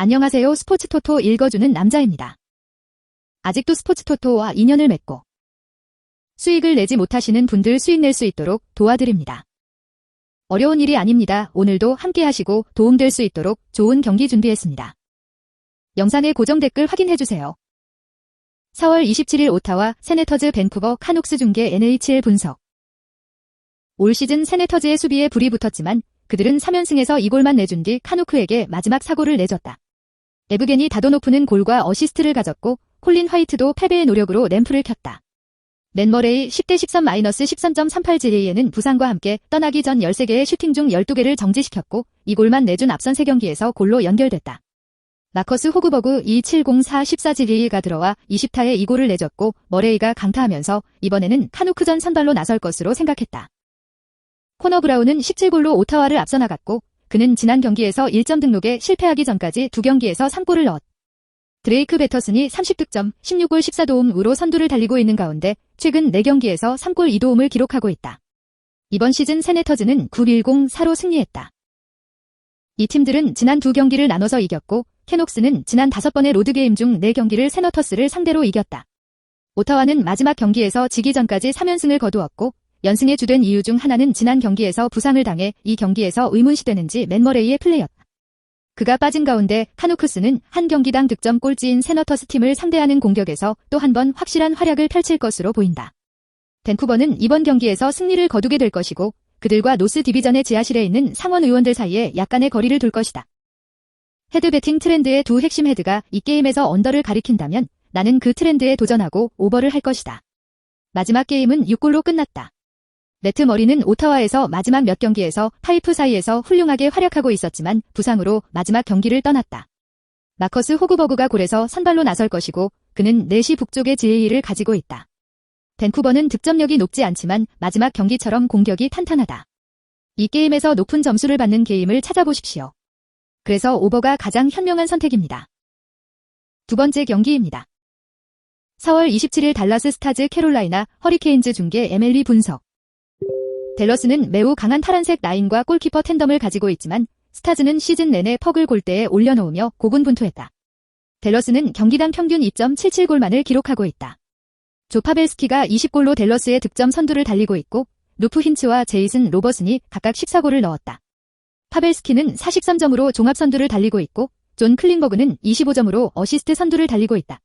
안녕하세요. 스포츠토토 읽어주는 남자입니다. 아직도 스포츠토토와 인연을 맺고 수익을 내지 못하시는 분들 수익 낼 수 있도록 도와드립니다. 어려운 일이 아닙니다. 오늘도 함께 하시고 도움될 수 있도록 좋은 경기 준비했습니다. 영상의 고정 댓글 확인해주세요. 4월 27일 오타와 세네터즈 밴쿠버 카녹스 중계 NHL 분석 올 시즌 세네터즈의 수비에 불이 붙었지만 그들은 3연승에서 2골만 내준 뒤 카노크에게 마지막 사고를 내줬다. 에브게니 다도노프는 골과 어시스트를 가졌고 콜린 화이트도 패배의 노력으로 램프를 켰다. 맨머레이 10대 13-13.38GA에는 부상과 함께 떠나기 전 13개의 슈팅 중 12개를 정지시켰고 이 골만 내준 앞선 3경기에서 골로 연결됐다. 마커스 호그버그 270-4-14GA가 들어와 20타에 2골을 내줬고 머레이가 강타하면서 이번에는 카누크전 선발로 나설 것으로 생각했다. 코너 브라운은 17골로 오타와를 앞서 나갔고 그는 지난 경기에서 1점 등록에 실패하기 전까지 두 경기에서 3골을 넣었다. 드레이크 베터슨이 30득점, 16골 14도움으로 선두를 달리고 있는 가운데 최근 4경기에서 3골 2도움을 기록하고 있다. 이번 시즌 세네터즈는 9-1-0-4로 승리했다. 이 팀들은 지난 두 경기를 나눠서 이겼고 캐녹스는 지난 5번의 로드게임 중 4경기를 세너터스를 상대로 이겼다. 오타와는 마지막 경기에서 지기 전까지 3연승을 거두었고 연승에 주된 이유 중 하나는 지난 경기에서 부상을 당해 이 경기에서 의문시되는지 맨머레이의 플레이였다. 그가 빠진 가운데 카누크스는 한 경기당 득점 꼴찌인 세너터스 팀을 상대하는 공격에서 또 한 번 확실한 활약을 펼칠 것으로 보인다. 밴쿠버는 이번 경기에서 승리를 거두게 될 것이고 그들과 노스 디비전의 지하실에 있는 상원 의원들 사이에 약간의 거리를 둘 것이다. 헤드 배팅 트렌드의 두 핵심 헤드가 이 게임에서 언더를 가리킨다면 나는 그 트렌드에 도전하고 오버를 할 것이다. 마지막 게임은 6골로 끝났다. 네트 머리는 오타와에서 마지막 몇 경기에서 파이프 사이에서 훌륭하게 활약하고 있었지만 부상으로 마지막 경기를 떠났다. 마커스 호그버그가 골에서 선발로 나설 것이고 그는 4시 북쪽의 GA를 가지고 있다. 밴쿠버는 득점력이 높지 않지만 마지막 경기처럼 공격이 탄탄하다. 이 게임에서 높은 점수를 받는 게임을 찾아보십시오. 그래서 오버가 가장 현명한 선택입니다. 두 번째 경기입니다. 4월 27일 달라스 스타즈 캐롤라이나 허리케인즈 중계 MLB 분석 델러스는 매우 강한 파란색 라인과 골키퍼 텐덤을 가지고 있지만 스타즈는 시즌 내내 퍽을 골대에 올려놓으며 고군분투했다. 델러스는 경기당 평균 2.77골만을 기록하고 있다. 조 파벨스키가 20골로 델러스의 득점 선두를 달리고 있고 루프 힌츠와 제이슨 로버슨이 각각 14골을 넣었다. 파벨스키는 43점으로 종합 선두를 달리고 있고 존 클린버그는 25점으로 어시스트 선두를 달리고 있다.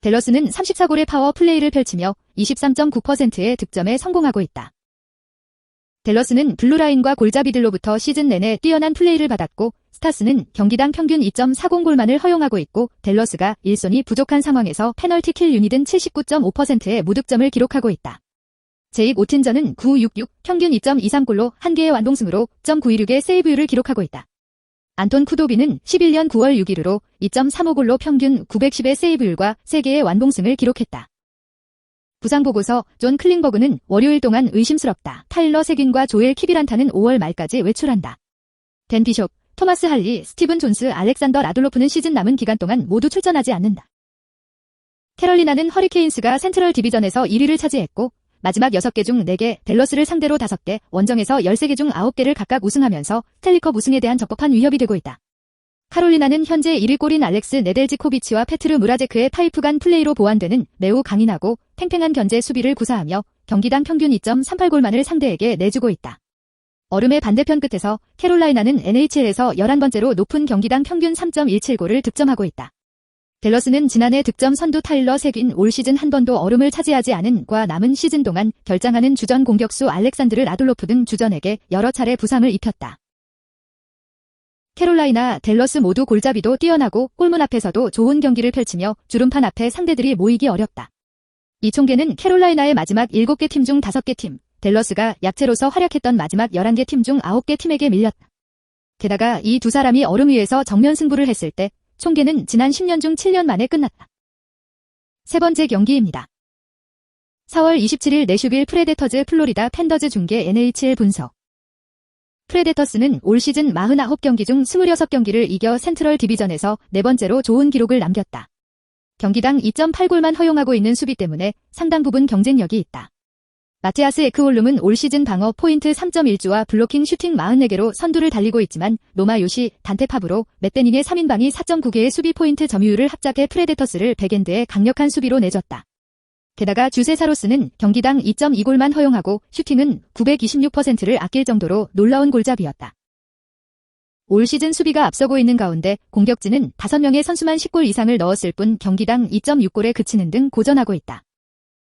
델러스는 34골의 파워 플레이를 펼치며 23.9%의 득점에 성공하고 있다. 델러스는 블루라인과 골잡이들로부터 시즌 내내 뛰어난 플레이를 받았고 스타스는 경기당 평균 2.40골만을 허용하고 있고 델러스가 1손이 부족한 상황에서 페널티 킬 유닛은 79.5%의 무득점을 기록하고 있다. 제익 오틴저는 9.66 평균 2.23골로 한 개의 완봉승으로 0.916의 세이브율을 기록하고 있다. 안톤 쿠도비는 11년 9월 6일으로 2.35골로 평균 910의 세이브율과 3개의 완봉승을 기록했다. 부상보고서 존 클링버그는 월요일 동안 의심스럽다. 타일러 세균과 조엘 키비란타는 5월 말까지 외출한다. 댄 비숍, 토마스 할리, 스티븐 존스, 알렉산더 라돌로프는 시즌 남은 기간 동안 모두 출전하지 않는다. 캐럴리나는 허리케인스가 센트럴 디비전에서 1위를 차지했고 마지막 6개 중 4개, 델러스를 상대로 5개, 원정에서 13개 중 9개를 각각 우승하면서 스텔리컵 우승에 대한 적법한 위협이 되고 있다. 카롤리나는 현재 1위 골인 알렉스 네델지코비치와 페트르 무라제크의 파이프 간 플레이로 보완되는 매우 강인하고 팽팽한 견제 수비를 구사하며 경기당 평균 2.38골만을 상대에게 내주고 있다. 얼음의 반대편 끝에서 캐롤라이나는 NHL에서 11번째로 높은 경기당 평균 3.17골을 득점하고 있다. 델러스는 지난해 득점 선두 타일러 색인 올 시즌 한 번도 얼음을 차지하지 않은 과 남은 시즌 동안 결장하는 주전 공격수 알렉산드르 라돌로프 등 주전에게 여러 차례 부상을 입혔다. 캐롤라이나, 델러스 모두 골잡이도 뛰어나고 골문 앞에서도 좋은 경기를 펼치며 주름판 앞에 상대들이 모이기 어렵다. 이 총계는 캐롤라이나의 마지막 7개 팀 중 5개 팀, 델러스가 약체로서 활약했던 마지막 11개 팀 중 9개 팀에게 밀렸다. 게다가 이 두 사람이 얼음 위에서 정면 승부를 했을 때 총계는 지난 10년 중 7년 만에 끝났다. 세 번째 경기입니다. 4월 27일 내슈빌 프레데터즈 플로리다 팬더즈 중계 NHL 분석 프레데터스는 올 시즌 49경기 중 26경기를 이겨 센트럴 디비전에서 네 번째로 좋은 기록을 남겼다. 경기당 2.8골만 허용하고 있는 수비 때문에 상당 부분 경쟁력이 있다. 마티아스 에크홀룸은 올 시즌 방어 포인트 3.1주와 블로킹 슈팅 44개로 선두를 달리고 있지만 로마 요시, 단테파브로, 맷베닝의 3인방이 4.9개의 수비 포인트 점유율을 합작해 프레데터스를 100엔드의 강력한 수비로 내줬다. 게다가 주세사로스는 경기당 2.2골만 허용하고 슈팅은 926%를 아낄 정도로 놀라운 골잡이였다. 올 시즌 수비가 앞서고 있는 가운데 공격진은 5명의 선수만 10골 이상을 넣었을 뿐 경기당 2.6골에 그치는 등 고전하고 있다.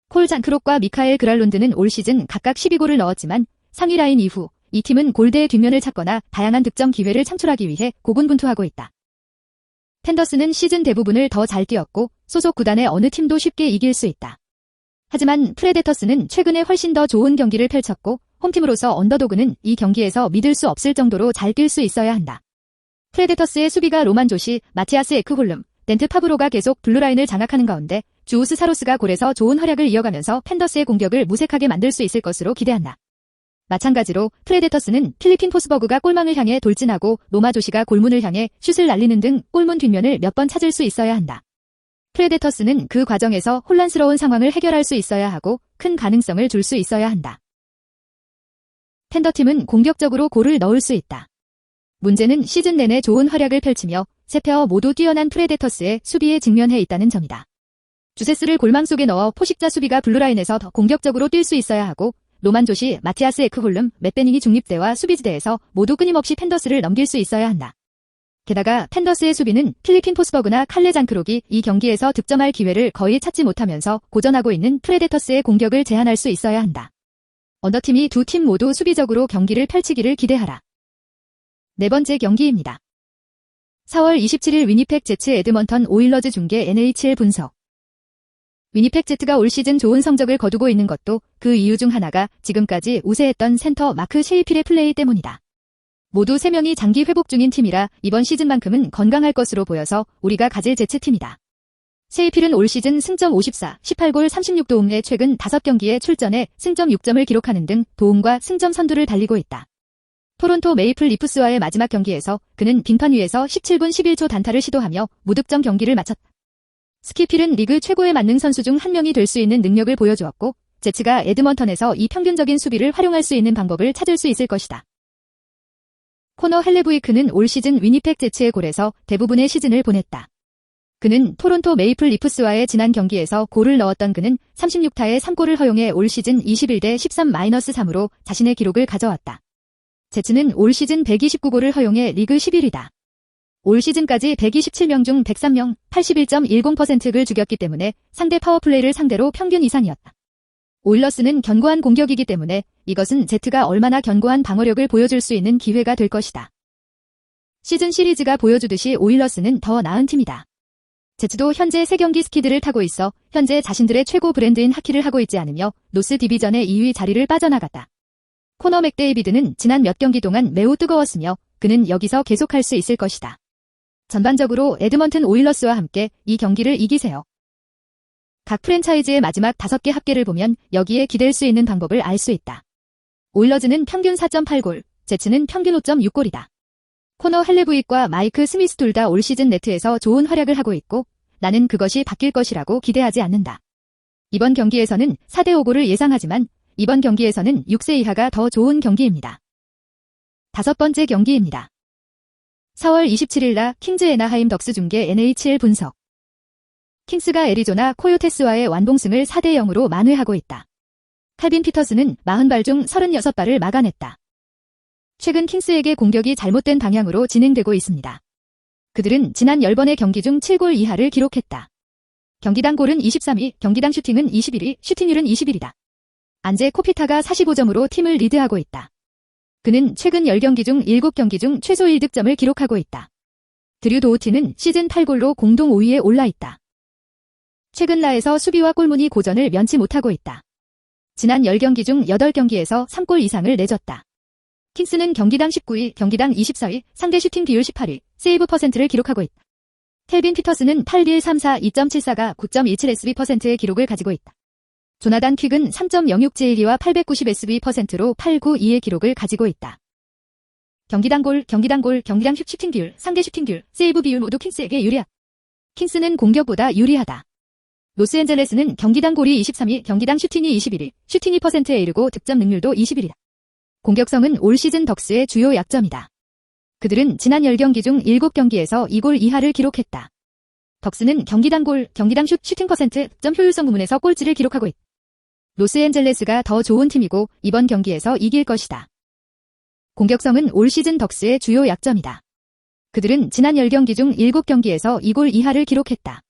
콜 잔크록과 미카엘 그랄론드는 올 시즌 각각 12골을 넣었지만 상위 라인 이후 이 팀은 골대의 뒷면을 찾거나 다양한 득점 기회를 창출하기 위해 고군분투하고 있다. 펜더스는 시즌 대부분을 더 잘 뛰었고 소속 구단의 어느 팀도 쉽게 이길 수 있다. 하지만 프레데터스는 최근에 훨씬 더 좋은 경기를 펼쳤고 홈팀으로서 언더도그는 이 경기에서 믿을 수 없을 정도로 잘 뛸 수 있어야 한다. 프레데터스의 수비가 로만 조시, 마티아스 에크홀름, 덴트 파브로가 계속 블루라인을 장악하는 가운데 주우스 사로스가 골에서 좋은 활약을 이어가면서 펜더스의 공격을 무색하게 만들 수 있을 것으로 기대한다. 마찬가지로 프레데터스는 필리핀 포스버그가 골망을 향해 돌진하고 로마 조시가 골문을 향해 슛을 날리는 등 골문 뒷면을 몇 번 찾을 수 있어야 한다. 프레데터스는 그 과정에서 혼란스러운 상황을 해결할 수 있어야 하고 큰 가능성을 줄 수 있어야 한다. 펜더팀은 공격적으로 골을 넣을 수 있다. 문제는 시즌 내내 좋은 활약을 펼치며 세 페어 모두 뛰어난 프레데터스의 수비에 직면해 있다는 점이다. 주세스를 골망 속에 넣어 포식자 수비가 블루라인에서 더 공격적으로 뛸 수 있어야 하고 로만 조시, 마티아스 에크홀름, 맷베닝이 중립대와 수비지대에서 모두 끊임없이 펜더스를 넘길 수 있어야 한다. 게다가 펜더스의 수비는 필리핀 포스버그나 칼레 잔크록이 이 경기에서 득점할 기회를 거의 찾지 못하면서 고전하고 있는 프레데터스의 공격을 제한할 수 있어야 한다. 언더팀이 두 팀 모두 수비적으로 경기를 펼치기를 기대하라. 네 번째 경기입니다. 4월 27일 위니펙 제츠 에드먼턴 오일러즈 중계 NHL 분석 위니펙 제트가 올 시즌 좋은 성적을 거두고 있는 것도 그 이유 중 하나가 지금까지 우세했던 센터 마크 셰이필의 플레이 때문이다. 모두 3명이 장기 회복 중인 팀이라 이번 시즌만큼은 건강할 것으로 보여서 우리가 가질 제츠팀이다. 셰이필은 올 시즌 승점 54, 18골 36도움에 최근 5경기에 출전해 승점 6점을 기록하는 등 도움과 승점 선두를 달리고 있다. 토론토 메이플 리프스와의 마지막 경기에서 그는 빙판 위에서 17분 11초 단타를 시도하며 무득점 경기를 마쳤다. 스키필은 리그 최고의 만능 선수 중 한 명이 될 수 있는 능력을 보여주었고 제츠가 에드먼턴에서 이 평균적인 수비를 활용할 수 있는 방법을 찾을 수 있을 것이다. 코너 헬레브이크는 올 시즌 위니펙 제츠의 골에서 대부분의 시즌을 보냈다. 그는 토론토 메이플 리프스와의 지난 경기에서 골을 넣었던 그는 36타에 3골을 허용해 올 시즌 21대 13-3으로 자신의 기록을 가져왔다. 제츠는 올 시즌 129골을 허용해 리그 11위다. 올 시즌까지 127명 중 103명, 81.10%를 죽였기 때문에 상대 파워플레이를 상대로 평균 이상이었다. 오일러스는 견고한 공격이기 때문에 이것은 제트가 얼마나 견고한 방어력을 보여줄 수 있는 기회가 될 것이다. 시즌 시리즈가 보여주듯이 오일러스는 더 나은 팀이다. 제츠도 현재 3경기 스키드를 타고 있어 현재 자신들의 최고 브랜드인 하키를 하고 있지 않으며 노스 디비전의 2위 자리를 빠져나갔다. 코너 맥데이비드는 지난 몇 경기 동안 매우 뜨거웠으며 그는 여기서 계속할 수 있을 것이다. 전반적으로 에드먼튼 오일러스와 함께 이 경기를 이기세요. 각 프랜차이즈의 마지막 5개 합계를 보면 여기에 기댈 수 있는 방법을 알 수 있다. 오일러즈는 평균 4.8골, 제츠는 평균 5.6골이다. 코너 헬레브익과 마이크 스미스 둘 다 올 시즌 네트에서 좋은 활약을 하고 있고 나는 그것이 바뀔 것이라고 기대하지 않는다. 이번 경기에서는 4대 5골을 예상하지만 이번 경기에서는 6세 이하가 더 좋은 경기입니다. 다섯 번째 경기입니다. 4월 27일 나 킹즈 에나하임 덕스 중계 NHL 분석. 킹스가 애리조나 코요테스와의 완봉승을 4대 0으로 만회하고 있다. 칼빈 피터스는 40발 중 36발을 막아냈다. 최근 킹스에게 공격이 잘못된 방향으로 진행되고 있습니다. 그들은 지난 10번의 경기 중 7골 이하를 기록했다. 경기당 골은 23위, 경기당 슈팅은 21위, 슈팅률은 21이다. 안제 코피타가 45점으로 팀을 리드하고 있다. 그는 최근 10경기 중 7경기 중 최소 1득점을 기록하고 있다. 드류 도우티는 시즌 8골로 공동 5위에 올라 있다. 최근 라에서 수비와 골문이 고전을 면치 못하고 있다. 지난 10경기 중 8경기에서 3골 이상을 내줬다. 킹스는 경기당 19위, 경기당 24위, 상대 슈팅 비율 18위, 세이브 퍼센트를 기록하고 있다. 켈빈 피터스는 8-1-3-4, 2.74가 9.27SB%의 기록을 가지고 있다. 조나단 퀵은 3.06제1위와 890SB%로 892의 기록을 가지고 있다. 경기당 골, 경기당 골, 경기당 슈팅 비율, 상대 슈팅 비율, 세이브 비율 모두 킹스에게 유리하다. 킹스는 공격보다 유리하다. 로스앤젤레스는 경기당 골이 23위, 경기당 슈팅이 21위, 슈팅이 퍼센트에 이르고 득점 능률도 21이다. 공격성은 올 시즌 덕스의 주요 약점이다. 그들은 지난 10경기 중 7경기에서 2골 이하를 기록했다. 덕스는 경기당 골, 경기당 슛, 슈팅 퍼센트, 득점 효율성 부문에서 꼴찌를 기록하고 있다. 로스앤젤레스가 더 좋은 팀이고 이번 경기에서 이길 것이다. 공격성은 올 시즌 덕스의 주요 약점이다. 그들은 지난 10경기 중 7경기에서 2골 이하를 기록했다.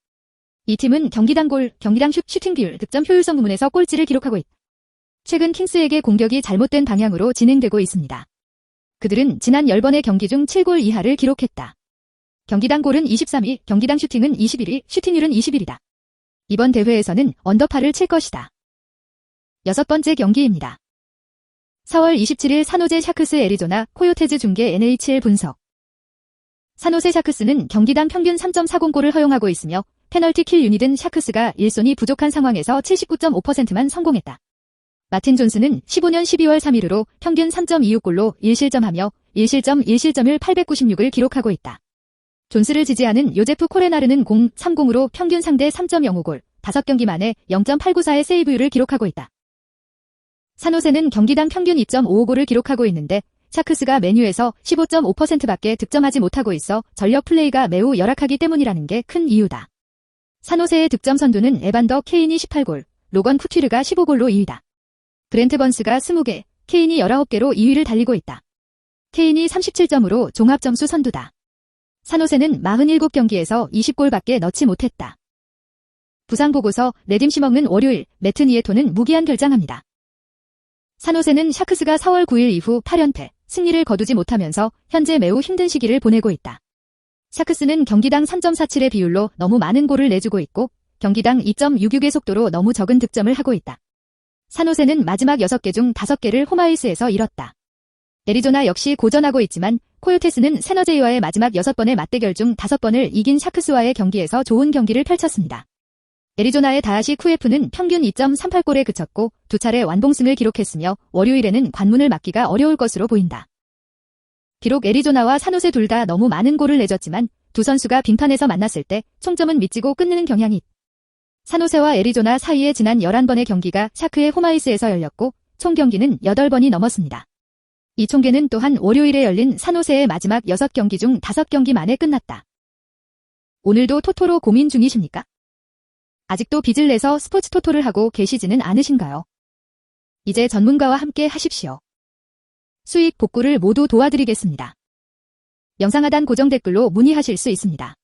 이 팀은 경기당 골, 경기당 슛, 슈팅 비율, 득점 효율성 부문에서 꼴찌를 기록하고 있다. 최근 킹스에게 공격이 잘못된 방향으로 진행되고 있습니다. 그들은 지난 10번의 경기 중 7골 이하를 기록했다. 경기당 골은 23위, 경기당 슈팅은 21위, 슈팅률은 21이다. 이번 대회에서는 언더파를 칠 것이다. 여섯 번째 경기입니다. 4월 27일 산호제 샤크스 애리조나 코요테즈 중계 NHL 분석. 산호세 샤크스는 경기당 평균 3.40골을 허용하고 있으며 페널티 킬 유닛은 샤크스가 1손이 부족한 상황에서 79.5%만 성공했다. 마틴 존스는 15년 12월 3일으로 평균 3.26골로 1실점하며 1실점 1실점을 896을 기록하고 있다. 존스를 지지하는 요제프 코레나르는 0-30으로 평균 상대 3.05골, 5경기 만에 0.894의 세이브율을 기록하고 있다. 산호세는 경기당 평균 2.55골을 기록하고 있는데 샤크스가 메뉴에서 15.5%밖에 득점하지 못하고 있어 전력 플레이가 매우 열악하기 때문이라는 게 큰 이유다. 산호세의 득점 선두는 에반더 케인이 18골, 로건 쿠티르가 15골로 2위다. 브렌트 번스가 20개, 케인이 19개로 2위를 달리고 있다. 케인이 37점으로 종합 점수 선두다. 산호세는 47경기에서 20골밖에 넣지 못했다. 부상 보고서 레딤시 먹는 월요일 매트 니에토는 무기한 결장합니다. 산호세는 샤크스가 4월 9일 이후 8연패, 승리를 거두지 못하면서 현재 매우 힘든 시기를 보내고 있다. 샤크스는 경기당 3.47의 비율로 너무 많은 골을 내주고 있고 경기당 2.66의 속도로 너무 적은 득점을 하고 있다. 산호세는 마지막 6개 중 5개를 홈아이스에서 잃었다. 애리조나 역시 고전하고 있지만 코요테스는 세너제이와의 마지막 6번의 맞대결 중 5번을 이긴 샤크스와의 경기에서 좋은 경기를 펼쳤습니다. 애리조나의 다하시 쿠에프는 평균 2.38골에 그쳤고 두 차례 완봉승을 기록했으며 월요일에는 관문을 막기가 어려울 것으로 보인다. 비록 애리조나와 산호세 둘 다 너무 많은 골을 내줬지만 두 선수가 빙판에서 만났을 때 총점은 미치고 끝내는 경향이 있다. 산호세와 애리조나 사이의 지난 11번의 경기가 샤크의 홈아이스에서 열렸고 총 경기는 8번이 넘었습니다. 이 총계는 또한 월요일에 열린 산호세의 마지막 6경기 중 5경기 만에 끝났다. 오늘도 토토로 고민 중이십니까? 아직도 빚을 내서 스포츠 토토를 하고 계시지는 않으신가요? 이제 전문가와 함께 하십시오. 수익 복구를 모두 도와드리겠습니다. 영상 하단 고정 댓글로 문의하실 수 있습니다.